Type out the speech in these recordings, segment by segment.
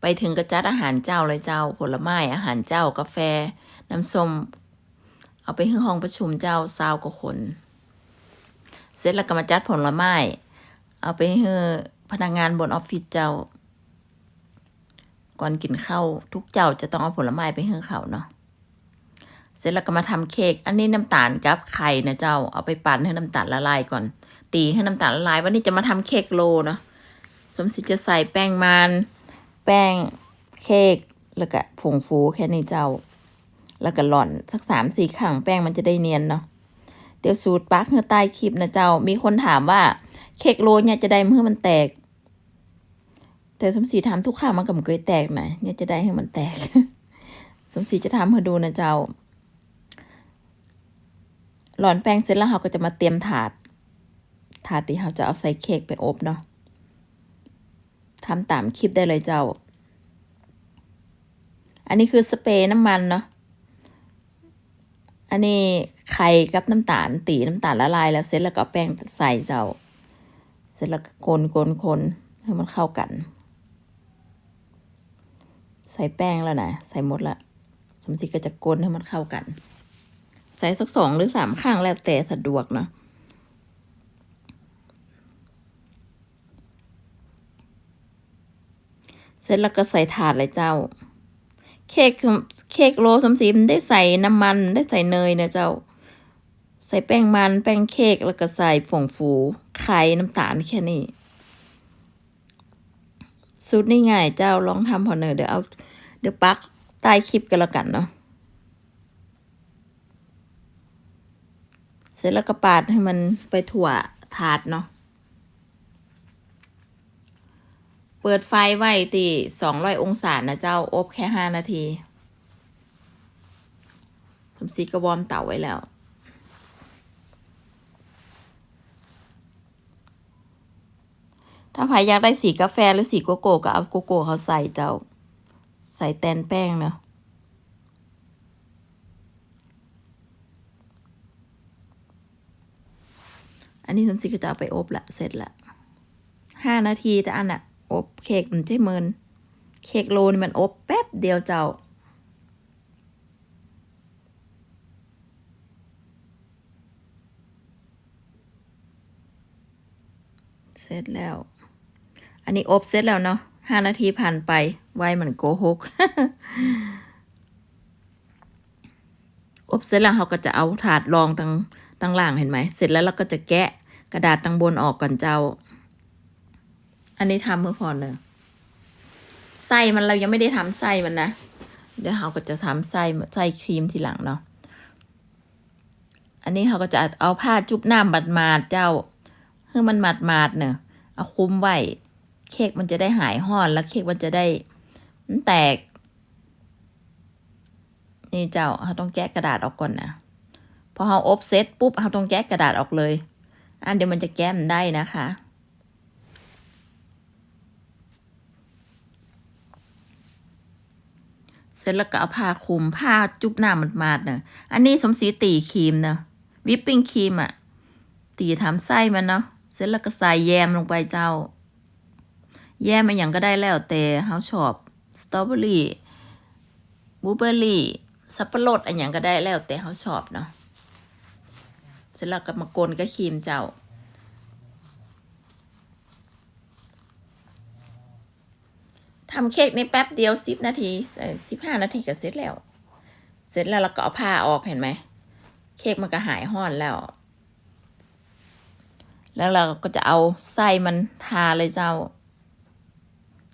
ไปถึงก็จัดอาหารเจ้าเลยเจ้า ผลไม้อาหารเจ้ากาแฟ น้ำส้มเอาไปที่ห้องประชุมเจ้าซาวกว่าคน เสร็จแล้วก็มาจัดผลไม้ เอาไปให้พนักงานบนออฟฟิศเจ้า ก่อนกินข้าวทุกเจ้าจะต้องเอาผลไม้ไปให้เขาเนาะเสร็จแล้วก็มาทำเค้กอันนี้น้ำตาลกับไข่นะเจ้าเอาไปปั่นให้น้ำตาลละลายก่อน ตีให้น้ำตาลละลาย วันนี้จะมาทำเค้กโลเนาะสมศรีจะใส่แป้งมัน ป้ง เค้กแล้วก็ผงฟูแค่นี้เจ้า แล้วก็หล่อนสักสามสี่ครั้งแป้งมันจะได้เนียนเนาะเดี๋ยวสูตรปักเนื้อใต้คลิปนะเจ้า มีคนถามว่าเค้กโรลเนี่ยจะได้เมื่อมันแตก แต่สมศรีทำทุกครั้งมันก็ไม่เคยแตกนะเนี่ยจะได้ให้มันแตก สมศรีจะทำให้ดูนะเจ้า หลอนแป้งเสร็จแล้วเราก็จะมาเตรียมถาด ถาดที่เราจะเอาใส่เค้กไปอบเนาะ ทำตามคลิปได้เลยเจ้า อันนี้คือสเปรย์น้ำมันเนาะ อันนี้ไข่กับน้ำตาลตีน้ำตาลละลายแล้วเสร็จแล้วก็แป้งใส่เจ้า เสร็จแล้วก็คนคนคนให้มันเข้ากัน ใส่แป้งแล้วนะใส่หมดละ สมศรีก็จะกลนให้มันเข้ากัน ใส่สักสองหรือสามข้างแล้วแต่สะดวกเนาะ เสร็จแล้วก็ใส่ถาดเลยเจ้า เค้กเค้กโรสมศรีมได้ใส่น้ำมันได้ใส่เนยนะเจ้า ใส่แป้งมันแป้งเค้กแล้วก็ใส่ผงฟูไข่น้ำตาลแค่นี้สูตรนี่ง่ายเจ้าลองทำพอเนยเดี๋ยวเอาเดี๋ยวปักใต้คลิปกันแล้วกันเนาะเสร็จแล้วก็ปาดให้มันไปถั่วถาดเนาะ เปิดไฟไว้ตีสองร้อยองศานะเจ้า อบแค่ห้านาทีผมซีกระวอมเต่าไว้แล้ว ถ้าใครอยากได้สีกาแฟหรือสีโกโก้ก็เอาโกโก้เขาใส่เจ้า ใส่แตนแป้งเนาะอันนี้สมศรีก็จะเอาไปอบละเสร็จละห้านาทีแต่อันอะ อบเค้กมันจะเมินเค้กโลนี่มันอบแป๊บเดียวเจ้า เสร็จแล้ว อันนี้อบเสร็จแล้วเนาะห้านาทีผ่านไป ไวเหมือนโกหก อบเสร็จแล้วเราก็จะเอาถาดรองตั้งตั้งล่างเห็นไหม เสร็จแล้วเราก็จะแกะกระดาษตั้งบนออกก่อนเจ้า อันนี้ทำเพื่อพอเนอะไส้มันเรายังไม่ได้ทำไส้มันนะ เดี๋ยวเราก็จะทำไส้ไส้ครีมทีหลังเนาะ อันนี้เขาก็จะเอาผ้าจุบน้ำบัดมาดเจ้าเพื่อมันมาดมาดเนอะเอาคุมไว้เค้กมันจะได้หายห่อนแล้วเค้กมันจะได้มันแตก นี่เจ้าเขาต้องแกะกระดาษออกก่อนนะพอเราอบเสร็จปุ๊บเราต้องแกะกระดาษออกเลย อันเดี๋ยวมันจะแก้มได้นะคะ เสร็จแล้วก็เอาผ้าคลุมผ้าจุบหน้ามันมาดเนอะอันนี้สมศรีตีครีมเนอะวิปปิ้งครีมอะตีทำไส้มันเนาะเสร็จแล้วก็ใส่แยมลงไปเจ้า แยมมันอย่างก็ได้แล้วแต่เขาชอบสตรอเบอรี่บลูเบอรี่สับปะรดอันอย่างก็ได้แล้วแต่เขาชอบเนาะเสร็จแล้วก็มากลกับครีมเจ้า ทำเค้กในแป๊บเดียวสิบนาทีสิบห้านาทีก็เสร็จแล้ว เสร็จแล้วเราก็เอาผ้าออกเห็นไหม เค้กมันก็หายห่อนแล้ว แล้วเราก็จะเอาไส้มันทาเลยเจ้า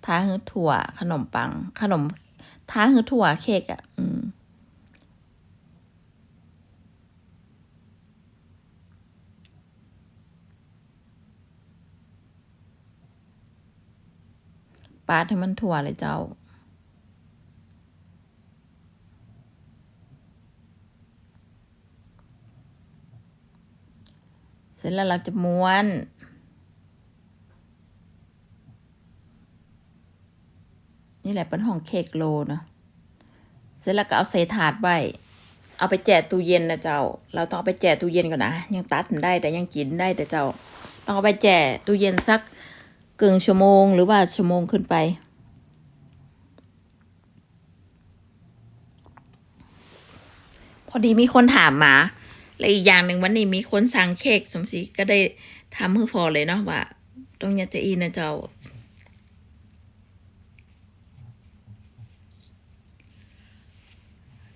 ทาคือถั่วขนมปัง ขนมทาคือถั่วเค้กอะ่ะ อืม ปาดให้มันถั่วเลยเจ้า เสร็จแล้วเราจะม้วนนี่แหละเป็นห้องเค้กโลเนาะ เสร็จแล้วก็เอาใส่ถาดไว้ เอาไปแจกตู้เย็นนะเจ้า เราต้องเอาไปแจกตู้เย็นก่อนนะ ยังตัดมันได้แต่ยังกินได้แต่เจ้า ต้องเอาไปแจกตู้เย็นสัก กึ่งชั่วโมงหรือว่าชั่วโมงขึ้นไป พอดีมีคนถามมาและอีกอย่างหนึ่งวันนี้มีคนสั่งเค้กสมศรีก็ได้ทำเพื่อพอเลยเนาะว่าต้องยาจะอีนะเจ้า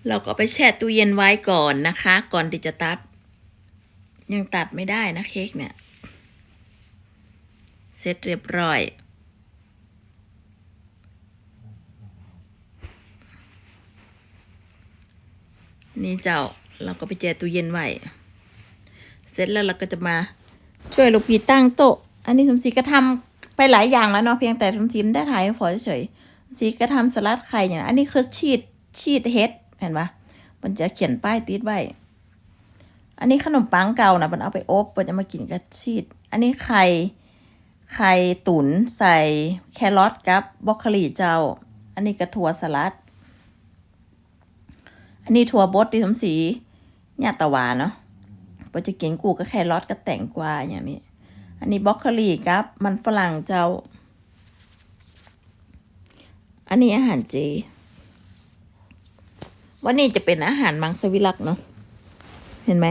เราก็ไปแช่ตู้เย็นไว้ก่อนนะคะ ก่อนที่จะตัด ยังตัดไม่ได้นะเค้กเนี่ย เสร็จเรียบร้อย นี่เจ้าเราก็ไปแจตู้เย็นไว้เสร็จแล้วเราก็จะมาช่วยลูกพีตั้งโต๊ะ อันนี้สมศรีก็ทำไปหลายอย่างแล้วเนาะเพียงแต่สมศรีไม่ได้ถ่ายพอเฉยสมศรีก็ทำสลัดไข่อย่างอันนี้คือชีดชีดเฮดเห็นปะมันจะเขียนป้ายติดไว้ อันนี้ขนมปังเก่านะมันเอาไปอบมันจะมากินกับชีสอันนี้ไข่ ไข่ตุ๋นใส่แครอทกับบรอกโคลีเจ้า อันนี้กระถั่วสลัด อันนี้ถั่วบดที่สมศรีญาติตะวาเนาะเราจะกินกูก็แครอทกับแตงกวาอย่างนี้ อันนี้บรอกโคลีกับ มันฝรั่งเจ้า อันนี้อาหารเจ วันนี้จะเป็นอาหารมังสวิรักเนาะ เห็นไหม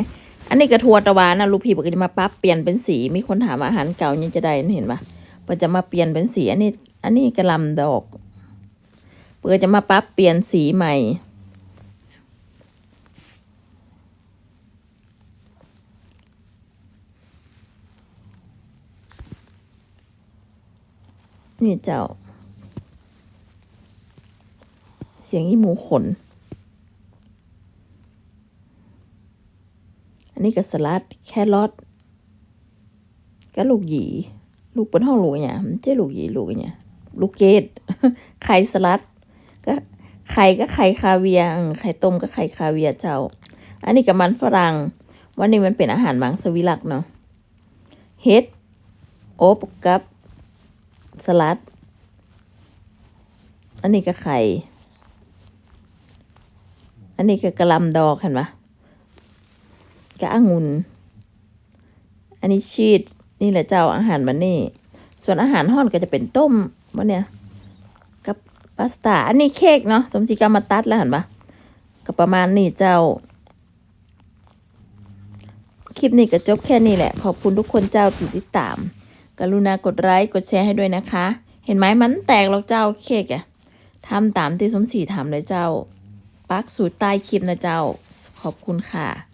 อันนี้กระทัวตะวานนะลูกพี่บอกจะมาปรับเปลี่ยนเป็นสี มีคนถามอาหารเก่ายังจะได้เห็นปะเปิดจะมาเปลี่ยนเป็นสี อันนี้ อันนี้กระลำดอกเปิดจะมาปรับเปลี่ยนสีใหม่นี่เจ้า เสียงอีหมูขน นนี้ก็สลัด แครอทก็ลูกหยี ลูกเป็นห้องลูกเนี่ยมันใช่ลูกหยีลูกเนี่ยลูกเกดไข่สลัด ก็ไข่ก็ไข่คาเวียร์ไข่ต้มก็ไข่คาเวียร์เจ้า อันนี้กับมันฝรั่ง วันนี้มันเป็นอาหารมังสวิรักเนาะเฮ็ดอบกับสลัด อันนี้ก็ไข่ อันนี้ก็กระลำดอกเห็นปะ กะองุ่นอันนี้ชีสนี่แหละเจ้าอาหารมันนี่ ส่วนอาหารห้อนก็จะเป็นต้มวันเนี่ยกับพาสต้าอันนี้เค้กเนาะสมศรีกามาตัดแล้วเห็นปะก็ประมาณนี้เจ้า คลิปนี้ก็จบแค่นี้แหละ ขอบคุณทุกคนเจ้าที่ติดตาม กรุณากดไลค์กดแชร์ให้ด้วยนะคะ เห็นไหมมันแตกแล้วเจ้าเค้กอะทำตามที่สมศรีทำเลยเจ้าปักสูตรใต้คลิปนะเจ้า ขอบคุณค่ะ